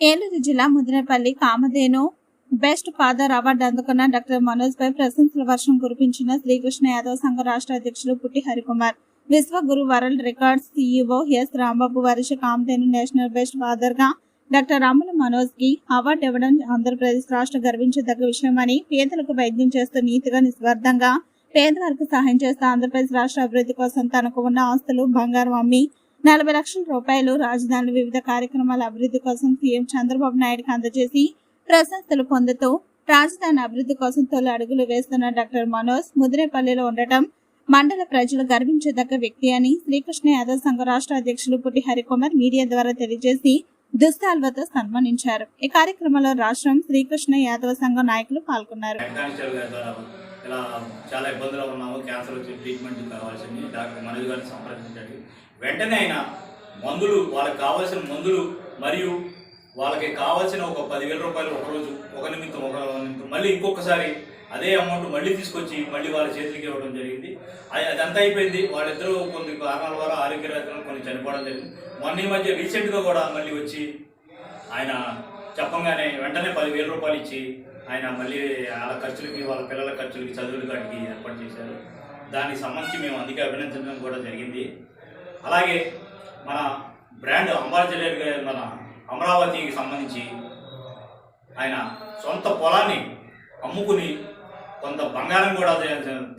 ఏలూరు జిల్లా Mudinepalli Kamadhenu best father award అందుకున్న doctor Manoj పై ప్రశంసల వర్షం కురిపించిన శ్రీకృష్ణ యాదవ్ సంఘ రాష్ట్ర అధ్యక్షులు Putti Harikumar. Vishwaguru world records CEO S Rambabu Varsha Kamadhenu national best ఫాదర్గా doctor Ramula మనోజ్కి అవార్డు ఇవ్వడం ఆంధ్రప్రదేశ్ రాష్ట్ర గర్వించదగ్గ విషయమని పేదలకు వైద్యం చేస్తూ నీతిగా నిస్వార్థంగా పేదవారికి సహాయం చేస్తూ ఆంధ్రప్రదేశ్ రాష్ట్ర అభివృద్ధి కోసం తనకు ఉన్న ఆస్తులు బంగారం అమ్మి నలభై లక్షల రూపాయలు రాజధాని వివిధ కార్యక్రమాల అభివృద్ధి కోసం సీఎం చంద్రబాబు నాయుడుకి అందజేసి ప్రశంసలు పొందుతూ రాజధాని అభివృద్ధి కోసం తొలి అడుగులు వేస్తున్న డాక్టర్ మనోజ్ ముదిరేపల్లిలో ఉండటం మండల ప్రజలు గర్వించదగ్గ వ్యక్తి అని శ్రీకృష్ణ యాదవ్ సంఘ రాష్ట్ర అధ్యక్షులు పుట్టి హరికుమార్ మీడియా ద్వారా తెలియజేసి దుస్తాల్వతో సన్మానించారు. ఈ కార్యక్రమంలో రాష్ట్రం శ్రీకృష్ణ యాదవ సంఘ నాయకులు పాల్గొన్నారు. ఇలా చాలా ఇబ్బందులు ఉన్నాము క్యాన్సర్ వచ్చి ట్రీట్మెంట్ కావాల్సింది డాక్టర్ మనోజ్ గారిని సంప్రదించండి. వెంటనే ఆయన మందులు వాళ్ళకి కావాల్సిన మందులు మరియు వాళ్ళకి కావాల్సిన ఒక పదివేల రూపాయలు ఒక రోజు ఒక నిమిత్తం ఒక నిమిత్తం మళ్ళీ ఇంకొకసారి అదే అమౌంట్ మళ్ళీ తీసుకొచ్చి మళ్ళీ వాళ్ళ చేతికి ఇవ్వడం జరిగింది. అది- అదంతా అయిపోయింది. వాళ్ళిద్దరూ కొన్ని కారణాల ద్వారా ఆరోగ్య రీత్యా కొన్ని చనిపోవడం జరిగింది మొన్న ఈ మధ్య రీసెంట్గా కూడా మళ్ళీ వచ్చి ఆయన చెప్పంగానే వెంటనే పదివేల రూపాయలు ఇచ్చి ఆయన మళ్ళీ వాళ్ళ ఖర్చులకి వాళ్ళ పిల్లల ఖర్చులకి చదువులు కాటికి ఏర్పాటు చేశారు. దానికి సంబంధించి మేము అందుకే అభినందించడం కూడా జరిగింది. అలాగే మన బ్రాండ్ అంబాజలేరు మన అమరావతికి సంబంధించి ఆయన సొంత పొలాన్ని అమ్ముకుని కొంత బంగారం కూడా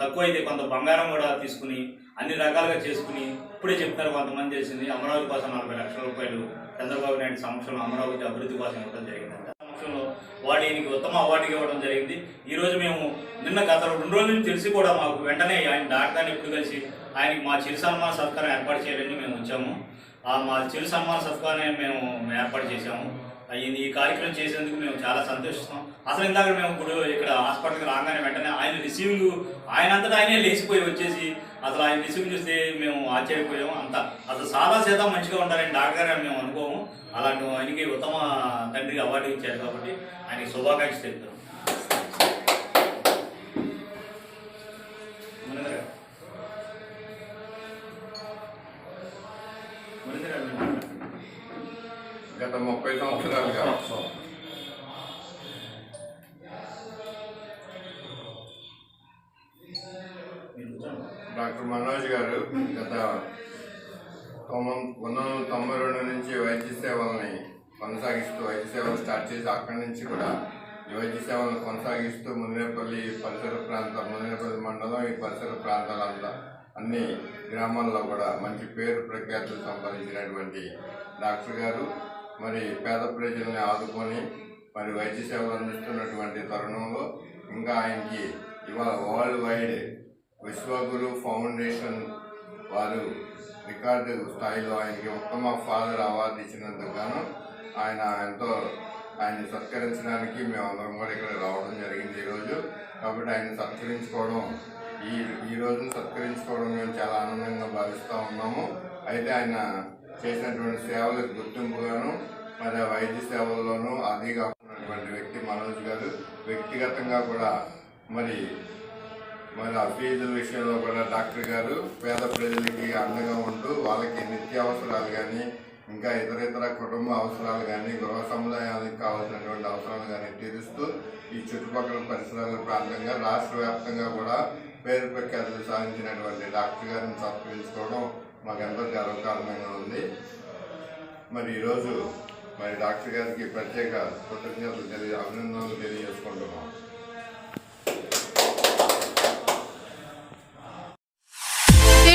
తక్కువైతే కొంత బంగారం కూడా తీసుకుని అన్ని రకాలుగా చేసుకుని ఇప్పుడే చెప్తారు కొంతమంది చేసింది అమరావతి కోసం నలభై లక్షల రూపాయలు చంద్రబాబు నాయుడు సంవత్సరంలో అమరావతి అభివృద్ధి కోసం ఇవ్వడం జరిగింది సంవత్సరంలో వాడు ఈయనకి ఉత్తమ అవార్డుకి ఇవ్వడం జరిగింది. ఈరోజు మేము నిన్న గత రెండు రోజుల నుంచి తెలిసి కూడా మాకు వెంటనే ఆయన డాక్టర్ని ఎప్పుడు కలిసి ఆయనకి మా చిరు సన్మాన సత్కారం ఏర్పాటు చేయాలని మేము వచ్చాము. మా చిరు సన్మాన సత్కారాన్ని మేము ఏర్పాటు చేశాము. ఈ- ఈ కార్యక్రమం చేసేందుకు మేము చాలా సంతోషిస్తాం. అసలు ఇందాక మేము ఇప్పుడు ఇక్కడ హాస్పిటల్కి రాగానే రిసీవింగ్ ఆయన అంతటా ఆయనే లేచిపోయి వచ్చేసి అసలు ఆయన రిసీవింగ్ చూస్తే మేము ఆశ్చర్యపోయాము. అంత అసలు సాదా సీదా మంచిగా ఉండాలని డాక్టర్ గారు మేము అనుకోము. అలాంటి ఆయనకి ఉత్తమ తండ్రికి అవార్డు ఇచ్చారు కాబట్టి ఆయనకి శుభాకాంక్షలు తెలుపుతాం గత ముప్పై సంవత్సరాలుగా డాక్టర్ మనోజ్ గారు గత తొమ్మిది పంతొమ్మిది వందల తొంభై రెండు నుంచి వైద్య సేవల్ని కొనసాగిస్తూ వైద్య సేవలు స్టార్ట్ చేసి అక్కడి నుంచి కూడా ఈ వైద్య సేవలను కొనసాగిస్తూ ముదినేపల్లి పరిసర ప్రాంతం ముదినేపల్లి మండలం ఈ పరిసర ప్రాంతాలంతా అన్ని గ్రామాల్లో కూడా మంచి పేరు ప్రఖ్యాతులు సంపాదించినటువంటి డాక్టర్ గారు. మరి పేద ప్రజల్ని ఆదుకొని మరి వైద్య సేవలు అందిస్తున్నటువంటి తరుణంలో ఇంకా ఆయనకి ఇవాళ వరల్డ్ వైడ్ విశ్వగురు ఫౌండేషన్ వారు రికార్డు స్థాయిలో ఆయనకి ఉత్తమ ఫాదర్ అవార్డు ఇచ్చినందుకు గాను ఆయన ఎంతో ఆయన్ని సత్కరించడానికి మేమందరం కూడా ఇక్కడ రావడం జరిగింది ఈరోజు కాబట్టి ఆయన సత్కరించుకోవడం ఈ ఈ రోజును సత్కరించుకోవడం మేము చాలా ఆనందంగా భావిస్తూ ఉన్నాము. అయితే ఆయన చేసినటువంటి సేవలకు గుర్తింపుగాను మరి వైద్య సేవల్లోనూ అదిగా ఉన్నటువంటి వ్యక్తి మనోజ్ గారు వ్యక్తిగతంగా కూడా మరి మరి ఆ ఫీజుల విషయంలో కూడా డాక్టర్ గారు పేద ప్రజలకి అండగా ఉంటూ వాళ్ళకి నిత్యావసరాలు కానీ ఇంకా ఇతర ఇతర కుటుంబ అవసరాలు కానీ గృహ సముదాయానికి కావాల్సినటువంటి అవసరాలు కానీ తీరుస్తూ ఈ చుట్టుపక్కల పరిసరాల ప్రాంతంగా రాష్ట్ర వ్యాప్తంగా కూడా పేరు ప్రఖ్యాతులు సాధించినటువంటి డాక్టర్ గారిని సత్కరించుకోవడం మాకు ఎంతో గర్వకారణంగా ఉంది. మరి ఈరోజు మరి డాక్టర్ గారికి ప్రత్యేక కృతజ్ఞతలు తెలియ అభినందనలు తెలియజేసుకుంటున్నాం.